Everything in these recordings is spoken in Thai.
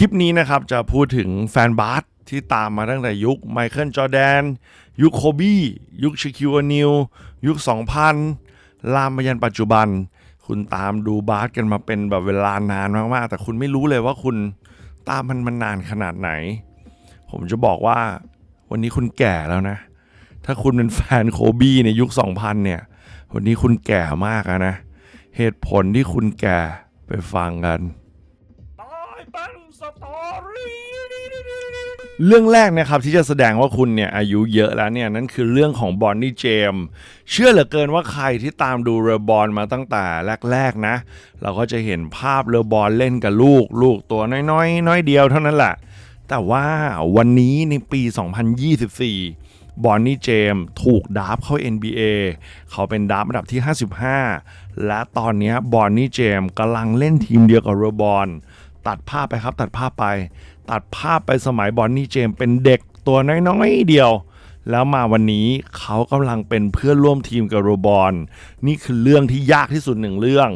ลิปนี้นะครับจะพูดถึงแฟนบาสที่ตามมาตั้งแต่ยุคไมเคิลจอแดน ยุคโคบี้ยุคชิคิวนิลยุค 2000 ลามมายันปัจจุบัน คุณตามดูบาสกันมาเป็นแบบเวลานานมากๆ แต่คุณไม่รู้เลยว่าคุณตามมันมานานขนาดไหน ผมจะบอกว่าวันนี้คุณแก่แล้วนะ ถ้าคุณเป็นแฟนโคบี้ในยุค 2000 เนี่ย วันนี้คุณแก่มากนะ เหตุผลที่คุณแก่ไปฟังกัน เรื่องแรกนะครับที่จะแสดงว่าคุณเนี่ยอายุเยอะแล้วเนี่ยนั่นคือเรื่องของบอนนี่เจมเชื่อเหลือเกินว่าใครที่ตามดูเรือบอลมาตั้งแต่แรกๆนะ เราก็จะเห็นภาพเรือบอลเล่นกับลูกลูกตัวน้อยๆ น้อยเดียวเท่านั้นแหละ แต่ว่าวันนี้ในปี 2024 บอนนี่เจมถูกดับเข้า NBA เขาเป็นดับอันดับที่ 55 และตอนนี้บอนนี่เจมกำลังเล่นทีมเดียวกับเรอบอลตัดภาพไปครับตัดภาพไป ตัดภาพไปสมัยบอนนี่เจมส์เป็นเด็กตัวน้อยๆเดียว แล้วมาวันนี้เขากำลังเป็นเพื่อนร่วมทีมกับโรบอลนี่คือเรื่องที่ยากที่สุดหนึ่งเรื่อง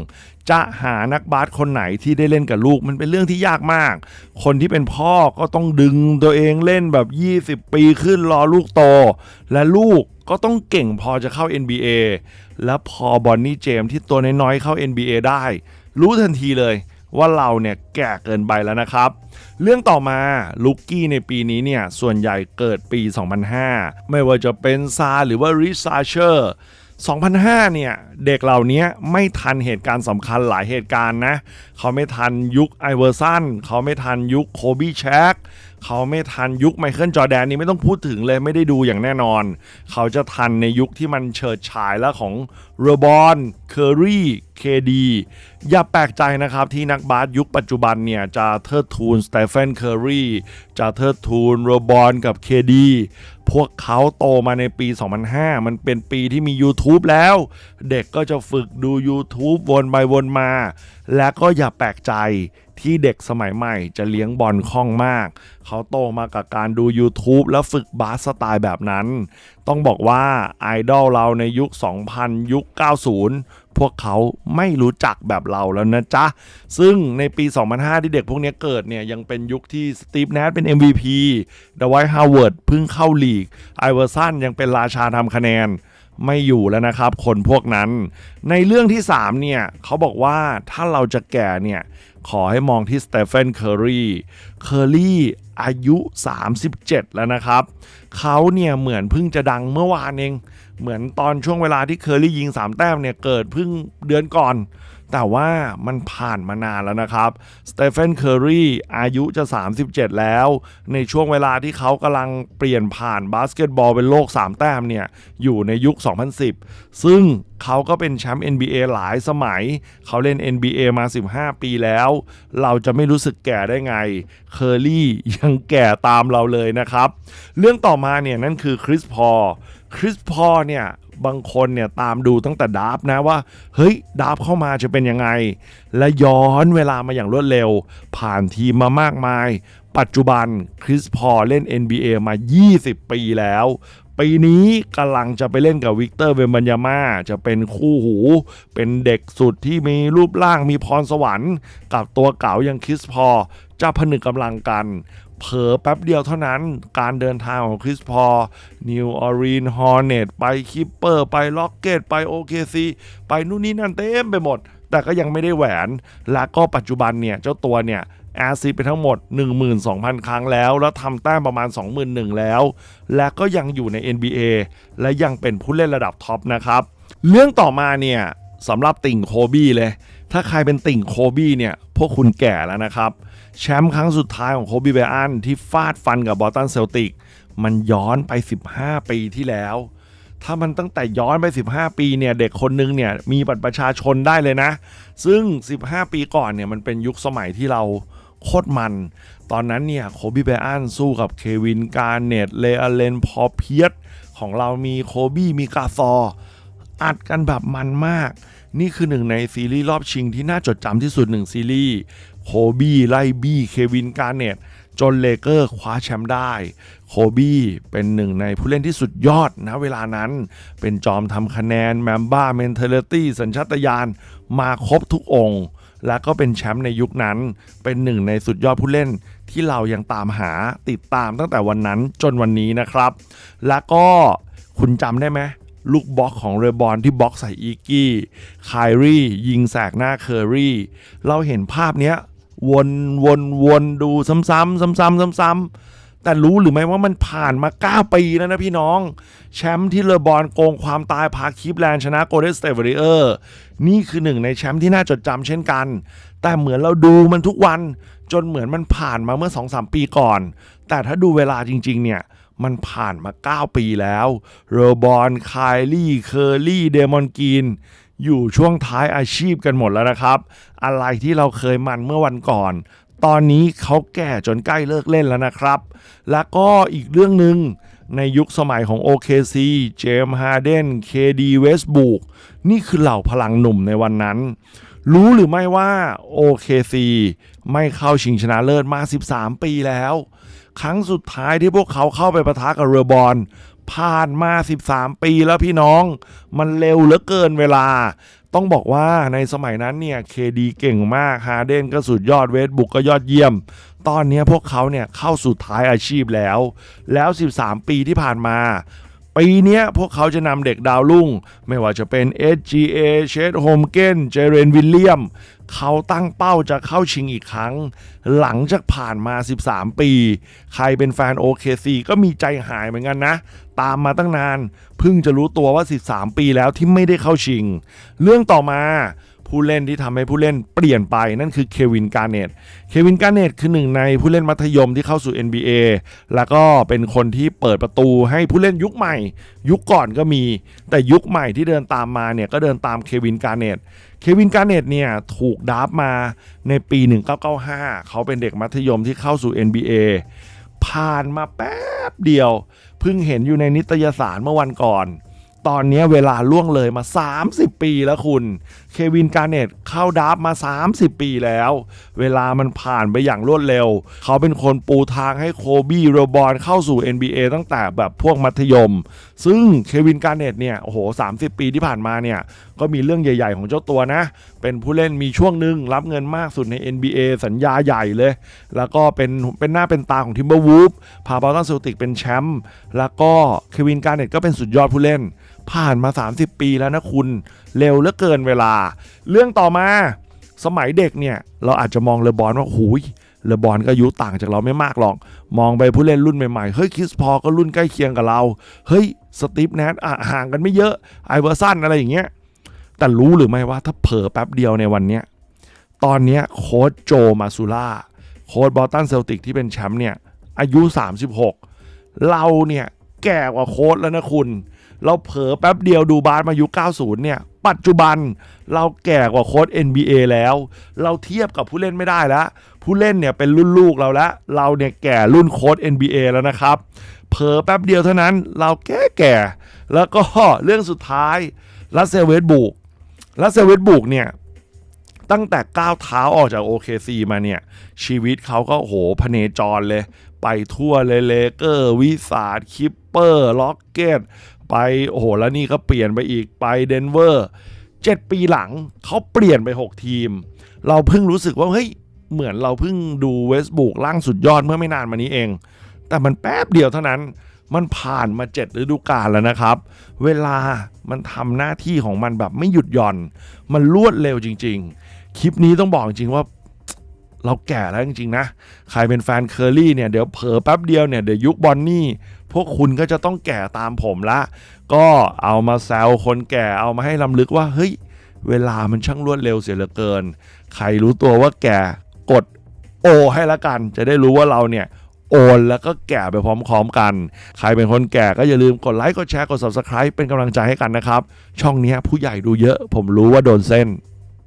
จะหานักบาสคนไหนที่ได้เล่นกับลูกมันเป็นเรื่องที่ยากมาก คนที่เป็นพ่อก็ต้องดึงตัวเองเล่นแบบ 20 ปีขึ้นรอลูกโต และลูกก็ต้องเก่งพอจะเข้า NBA แล้วพอบอนนี่เจมส์ที่ตัวน้อยๆเข้า NBA ได้ รู้ทันทีเลย ว่าเราเนี่ยแก่เกินไปแล้วนะครับ เรื่องต่อมาลูกกี้ในปีนี้เนี่ย ส่วนใหญ่เกิดปี 2005 ไม่ว่าจะเป็นซาหรือว่าริซาเชอร์2005 เนี่ย เด็กเหล่านี้ไม่ทันเหตุการณ์สำคัญหลายเหตุการณ์นะ เขาไม่ทันยุคไอเวอร์สันเขาไม่ทันยุคโคบี้แชกเขาไม่ทันยุคไมเคิลจอแดนนี่ไม่ต้องพูดถึงเลยไม่ได้ดูอย่างแน่นอน เขาจะทันในยุคที่มันเฉิดฉายแล้วของเรบอนเคอรี่เคดีอย่าแปลกใจนะครับที่นักบาสยุคปัจจุบันเนี่ย จะเทิดทูนสเตเฟนเคอรีจะเทิดทูนโรบอนกับเคดีพวกเขาโตมาในปี 2005 มันเป็นปีที่มี YouTube แล้ว เด็กก็จะฝึกดู YouTube วนไปวนมา และก็อย่าแปลกใจที่เด็กสมัยใหม่จะเลี้ยงบอลคล่องมาก เขาโตมากับการดู YouTube แล้วฝึกบาสสไตล์แบบนั้น ต้องบอกว่าไอดอลเราในยุค 2000 ยุค 90 พวกเขาไม่รู้จักแบบเราแล้วนะจ๊ะ ซึ่งในปี 2005 ที่เด็กพวกนี้เกิดเนี่ย ยังเป็นยุคที่สตีฟแนทเป็น MVP ดวท์ฮาวเวิร์ดเพิ่งเข้าลีก ไอเวอร์สันยังเป็นราชาทำคะแนนไม่อยู่แล้วนะครับ คนพวกนั้น ในเรื่องที่ 3 เนี่ย เขาบอกว่าถ้าเราจะแก่เนี่ย ขอให้มองที่สเตเฟนเคอรีเคอรีอายุ 37 แล้วนะครับ เขาเนี่ยเหมือนเพิ่งจะดังเมื่อวานเอง เหมือนตอนช่วงเวลาที่เคอรี่ยิง 3 แต้มเนี่ยเกิดเพิ่งเดือนก่อน แต่ว่ามันผ่านมานานแล้วนะครับสเตเฟนเคอรี่อายุจะ 37 แล้ว ในช่วงเวลาที่เขากำลังเปลี่ยนผ่านบาสเกตบอลเป็นโลก 3 แต้มเนี่ยอยู่ในยุค 2010 ซึ่งเขาก็เป็นแชมป์ NBA หลายสมัย เขาเล่น NBA มา 15 ปีแล้ว เราจะไม่รู้สึกแก่ได้ไง เคอรี่ยังแก่ตามเราเลยนะครับ เรื่องต่อมาเนี่ยนั่นคือคริสพอ คริสพอเนี่ยบางคนเนี่ยตามดูตั้งแต่ดาร์ฟนะว่า เฮ้ยดาร์ฟเข้ามาจะเป็นยังไง และย้อนเวลามาอย่างรวดเร็ว ผ่านทีมมามากมาย ปัจจุบันคริสพอเล่น NBA มา 20 ปีแล้ว ปีนี้กำลังจะไปเล่นกับวิกเตอร์เวมบัญญาม่าจะเป็นคู่หู เป็นเด็กสุดที่มีรูปร่างมีพรสวรรค์ กับตัวเก่าอย่างคริสพอจะผนึกกำลังกัน เผลอแป๊บเดียวเท่านั้นการเดินทางของคริสพอนิวออรีนฮอร์เนตไปคิปเปอร์ไปล็อกเกตไปโอเคซีไปนู่นนี่นั่นเต็มไปหมด แต่ก็ยังไม่ได้แหวน และก็ปัจจุบันเนี่ย เจ้าตัวเนี่ยแอซิสไปทั้งหมด 12,000 ครั้งแล้ว แล้วทำแต้มประมาณ 21,000 แล้ว และก็ยังอยู่ใน NBA และยังเป็นผู้เล่นระดับท็อปนะครับ เรื่องต่อมาเนี่ยสำหรับติ่งโคบี้เลย ถ้าใครเป็นติ่งโคบี้เนี่ย พวกคุณแก่แล้วนะครับ แชมป์ครั้งสุดท้ายของโคบี้ไบอันที่ฟาดฟันกับบอตันเซลติก มันย้อนไป 15 ปีที่แล้ว ถ้ามันตั้งแต่ย้อนไป 15 ปีเนี่ย เด็กคนนึงเนี่ย มีบัตรประชาชนได้เลยนะ ซึ่ง 15 ปีก่อนเนี่ย มันเป็นยุคสมัยที่เราโคตรมัน ตอนนั้นเนี่ยโคบี้ไบอันสู้กับเควินการเนตเลอเลนพอเพียสของเรามีโคบี้มีกาซอ อัดกันแบบมันมาก นี่คือหนึ่งในซีรีส์รอบชิงที่น่าจดจำที่สุดหนึ่งซีรีส์โคบี้ไล่บี้เควินการเน็ตจนเลเกอร์คว้าแชมป์ได้ โคบี้เป็นหนึ่งในผู้เล่นที่สุดยอดนะเวลานั้น เป็นจอมทำคะแนนแมมบ้าเมนเทเลตี้สัญชาตญาณมาครบทุกองค์ และก็เป็นแชมป์ในยุคนั้น เป็นหนึ่งในสุดยอดผู้เล่นที่เรายังตามหาติดตามตั้งแต่วันนั้นจนวันนี้นะครับ แล้วก็คุณจำได้ไหม ลูกบล็อกของเรบอลที่บล็อกใส่อีกี้ไครี่ยิงแสกหน้าเคอรี่ เราเห็นภาพเนี้ยวนวนวนดูซ้ำๆซ้ำๆซ้ำๆแต่รู้หรือไม่ว่ามันผ่านมา 9 ปีแล้วนะพี่น้อง แชมป์ที่เลบอลโกงความตายพาคีฟแลนชนะโกลเด้นสเต t วอริเออร์นี่คือหนึ่งในแชมป์ที่น่าจดจำเช่นกัน แต่เหมือนเราดูมันทุกวันจนเหมือนมันผ่านมาเมื่อ 2-3 ปีก่อน แต่ถ้าดูเวลาจริง ๆ เนี่ย มันผ่านมา 9 ปีแล้วโรบอนไคลี่เคอร์ลี่เดมอนกีนอยู่ช่วงท้ายอาชีพกันหมดแล้วนะครับ อะไรที่เราเคยมันเมื่อวันก่อน ตอนนี้เขาแก่จนใกล้เลิกเล่นแล้วนะครับ แล้วก็อีกเรื่องหนึ่งในยุคสมัยของ OKC เจมส์ฮาร์เดน KD เวสบุกนี่คือเหล่าพลังหนุ่มในวันนั้น รู้หรือไม่ว่า OKC ไม่เข้าชิงชนะเลิศมา 13 ปีแล้ว ครั้งสุดท้ายที่พวกเขาเข้าไปประทะกับเรือบอลผ่านมา 13 ปีแล้วพี่น้อง มันเร็วเหลือเกินเวลา ต้องบอกว่าในสมัยนั้นเนี่ยเคดีเก่งมากฮาเดนก็สุดยอดเวสบุกก็ยอดเยี่ยม ตอนนี้พวกเขาเนี่ยเข้าสู่ท้ายอาชีพแล้ว แล้ว 13 ปีที่ผ่านมา ปีนี้พวกเขาจะนำเด็กดาวรุ่ง ไม่ว่าจะเป็น SGA เชดโฮมเกนเจเรนวิลเลียม เขาตั้งเป้าจะเข้าชิงอีกครั้ง หลังจากผ่านมา 13 ปี ใครเป็นแฟน OKC ก็มีใจหายเหมือนกันนะ ตามมาตั้งนาน เพิ่งจะรู้ตัวว่า 13 ปีแล้วที่ไม่ได้เข้าชิง เรื่องต่อมา ผู้เล่นที่ทำให้ผู้เล่นเปลี่ยนไปนั่นคือเควินการเนตเควินการเนตคือหนึ่งในผู้เล่นมัธยมที่เข้าสู่ NBA แล้วก็เป็นคนที่เปิดประตูให้ผู้เล่นยุคใหม่ ยุคก่อนก็มี แต่ยุคใหม่ที่เดินตามมาเนี่ยก็เดินตามเควินการเนตเควินการเนตเนี่ยถูกดับมาในปี 1995 เขาเป็นเด็กมัธยมที่เข้าสู่ NBA ผ่านมาแป๊บเดียว เพิ่งเห็นอยู่ในนิตยสารเมื่อวันก่อน ตอนนี้เวลาล่วงเลยมา 30 ปีแล้วคุณ เควินการเนตเข้าดับมา 30 ปีแล้ว เวลามันผ่านไปอย่างรวดเร็ว เขาเป็นคนปูทางให้โคบี้โรบอนเข้าสู่ NBA ตั้งแต่แบบพวกมัธยม ซึ่งเควินการเนตเนี่ยโอ้โห 30 ปีที่ผ่านมาเนี่ย ก็มีเรื่องใหญ่ ๆ ของเจ้าตัวนะ เป็นผู้เล่นมีช่วงหนึ่งรับเงินมากสุดใน NBA สัญญาใหญ่เลย แล้วก็เป็นเป็นหน้าเป็นตาของทิมเบอร์วูฟพาบอลตันเซลติกเป็นแชมป์แล้วก็เควินการเนตก็เป็นสุดยอดผู้เล่น ผ่านมา 30 ปีแล้วนะคุณ เร็วเหลือเกินเวลา เรื่องต่อมาสมัยเด็กเนี่ยเราอาจจะมองเลบอนว่าหูยเลบอนก็อายุต่างจากเราไม่มากหรอก มองไปผู้เล่นรุ่นใหม่ๆ เฮ้ยคริสพอก็รุ่นใกล้เคียงกับเรา เฮ้ยสตีฟแนทอะห่างกันไม่เยอะไอเวอร์สันอะไรอย่างเงี้ย แต่รู้หรือไม่ว่าถ้าเผลอแป๊บเดียวในวันเนี้ย ตอนเนี้ยโค้ชโจมาซูล่า โค้ชบอสตันเซลติกที่เป็นแชมป์เนี่ยอายุ 36 เราเนี่ยแก่กว่าโค้ชแล้วนะคุณ เราเผลอแป๊บเดียวดูบาสมายุค 90 เนี่ย ปัจจุบันเราแก่กว่าโค้ช NBA แล้ว เราเทียบกับผู้เล่นไม่ได้แล้ว ผู้เล่นเนี่ยเป็นรุ่นลูกเราแล้ว เราเนี่ยแก่รุ่นโค้ช NBA แล้วนะครับเผลอแป๊บเดียวเท่านั้นเราแก่แก่แล้วก็เรื่องสุดท้ายลัสเซเวสบุกลัสเซเวสบุกเนี่ยตั้งแต่ก้าวเท้าออกจาก OKC มาเนี่ย ชีวิตเขาก็โหพเนจรเลย ไปทั่วเลยเลเกอร์ วิสาดคิปเปอร์ ล็อกเก็ต ไปโอ้โหแล้วนี่ก็เปลี่ยนไปอีกไปเดนเวอร์เจ็ดปีหลังเขาเปลี่ยนไป 6 ทีม เราเพิ่งรู้สึกว่าเฮ้ยเหมือนเราเพิ่งดูเวสบุกล่างสุดยอดเมื่อไม่นานมานี้เอง แต่มันแป๊บเดียวเท่านั้นมันผ่านมาเจ็ดฤดูกาลแล้วนะครับ เวลามันทำหน้าที่ของมันแบบไม่หยุดหย่อน มันรวดเร็วจริง ๆ คลิปนี้ต้องบอกจริงๆว่า เราแก่แล้วจริงๆนะ ใครเป็นแฟนเคอร์รี่เนี่ยเดี๋ยวเผลอแป๊บเดียวเนี่ยเดี๋ยวยุคบอนนี่พวกคุณก็จะต้องแก่ตามผมละ ก็เอามาแซวคนแก่เอามาให้ลำลึกว่าเฮ้ยเวลามันช่างรวดเร็วเสียเหลือเกิน ใครรู้ตัวว่าแก่กดโอให้ละกัน จะได้รู้ว่าเราเนี่ยโอนแล้วก็แก่ไปพร้อมๆกัน ใครเป็นคนแก่ก็อย่าลืมกดไลค์กดแชร์กด subscribe เป็นกำลังใจให้กันนะครับ ช่องนี้ผู้ใหญ่ดูเยอะ ผมรู้ว่าโดนเส้น